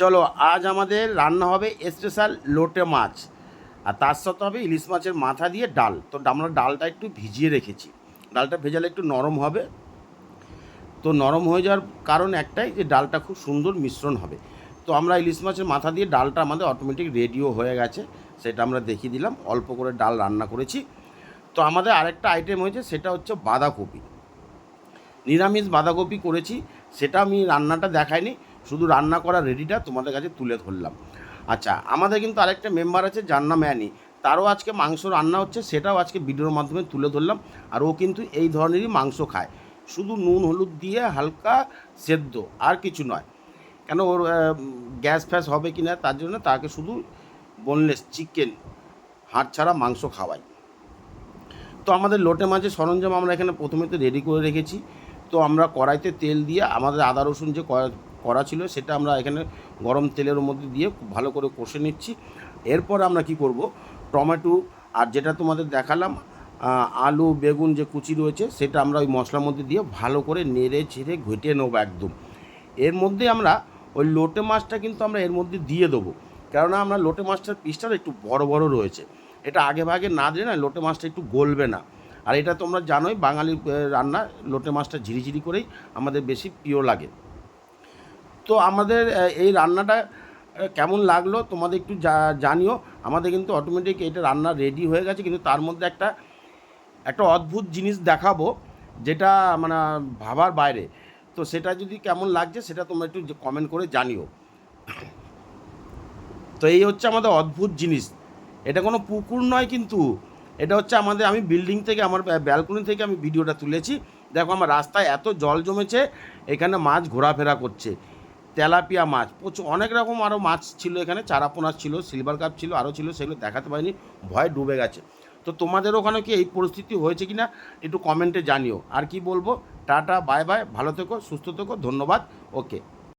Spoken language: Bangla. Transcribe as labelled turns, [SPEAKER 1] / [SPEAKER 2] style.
[SPEAKER 1] চলো, আজ আমাদের রান্না হবে স্পেশাল লোটে মাছ। আর তার সাথে হবে ইলিশ মাছের মাথা দিয়ে ডাল। তো আমরা ডালটা একটু ভিজিয়ে রেখেছি। ডালটা ভেজালে একটু নরম হবে। তো নরম হয়ে যাওয়ার কারণ একটাই যে, ডালটা খুব সুন্দর মিশ্রণ হবে। তো আমরা ইলিশ মাছের মাথা দিয়ে ডালটা আমাদের অটোমেটিক রেডিও হয়ে গেছে। সেটা আমরা দেখিয়ে দিলাম। অল্প করে ডাল রান্না করেছি। তো আমাদের আরেকটা আইটেম হয়েছে, সেটা হচ্ছে বাঁধাকপি। নিরামিষ বাঁধাকপি করেছি। সেটা আমি রান্নাটা দেখাইনি। শুধু রান্না করা রেডিটা তোমাদের কাছে তুলে ধরলাম। আচ্ছা আমাদের কিন্তু আরেকটা মেম্বার আছে, যার নাম অ্যানি। তারও আজকে মাংস রান্না হচ্ছে, সেটাও আজকে ভিডিওর মাধ্যমে তুলে ধরলাম। আর ও কিন্তু এই ধরনেরই মাংস খায়। শুধু নুন, হলুদ দিয়ে হালকা সেদ্ধ, আর কিছু নয়। কেন ওর গ্যাস ফ্যাস হবে কি না তার জন্য তাকে শুধু বোনলেস চিকেন হাড় ছাড়া মাংস খাওয়াই। তো আমাদের লোটে মাছের সরঞ্জাম আমরা এখানে প্রথমে তো রেডি করে রেখেছি। তো আমরা কড়াইতে তেল দিয়ে, আমাদের আদা রসুন যে কড়া ছিল সেটা আমরা এখানে গরম তেলের মধ্যে দিয়ে ভালো করে কষে নিচ্ছি। এরপর আমরা কি করব? টমেটো আর যেটা তোমাদের দেখালাম আলু, বেগুন যে কুচি রয়েছে, সেটা আমরা ওই মশলার মধ্যে দিয়ে ভালো করে নেড়ে ছেড়ে ঘেটে নেব একদম। এর মধ্যে আমরা ওই লোটে মাছটা কিন্তু আমরা এর মধ্যে দিয়ে দেবো। কেননা আমরা লোটে মাছটার পিসটা একটু বড় বড় রয়েছে। এটা আগে ভাগে না দিলে না, লোটে মাছটা একটু গলবে না। আর এটা তোমরা জানোই বাঙালি রান্না লোটে মাছটা ঝিরিঝিরি করেই আমাদের বেশি প্রিয় লাগে। তো আমাদের এই রান্নাটা কেমন লাগল তোমাদের একটু জানিও। আমাদের কিন্তু অটোমেটিক এটা রান্না রেডি হয়ে গেছে, কিন্তু তার মধ্যে একটা একটা অদ্ভুত জিনিস দেখাবো, যেটা মানে ভাবার বাইরে। তো সেটা যদি কেমন লাগছে সেটা তোমরা একটু কমেন্ট করে জানিও। তো এই হচ্ছে আমাদের অদ্ভুত জিনিস। এটা কোনো পুকুর নয় কিন্তু এটা হচ্ছে আমাদের, আমি বিল্ডিং থেকে আমার ব্যালকনি থেকে আমি ভিডিওটা তুলেছি। দেখো আমার রাস্তায় এত জল জমেছে, এখানে মাছ ঘোরাফেরা করছে। তেলাপিয়া মাছ, প্রচুর, অনেক রকম আরও মাছ ছিল এখানে চারাপোনা ছিল সিলভার কাপ ছিল আরও ছিল, সেগুলো দেখাতে পারিনি, ভয় ডুবে গেছে। তো তোমাদের ওখানে কি এই পরিস্থিতি হয়েছে কি না একটু কমেন্টে জানিও। আর কি বলব? টাটা বাই বাই ভালো থেকো, সুস্থ থেকো, ধন্যবাদ ওকে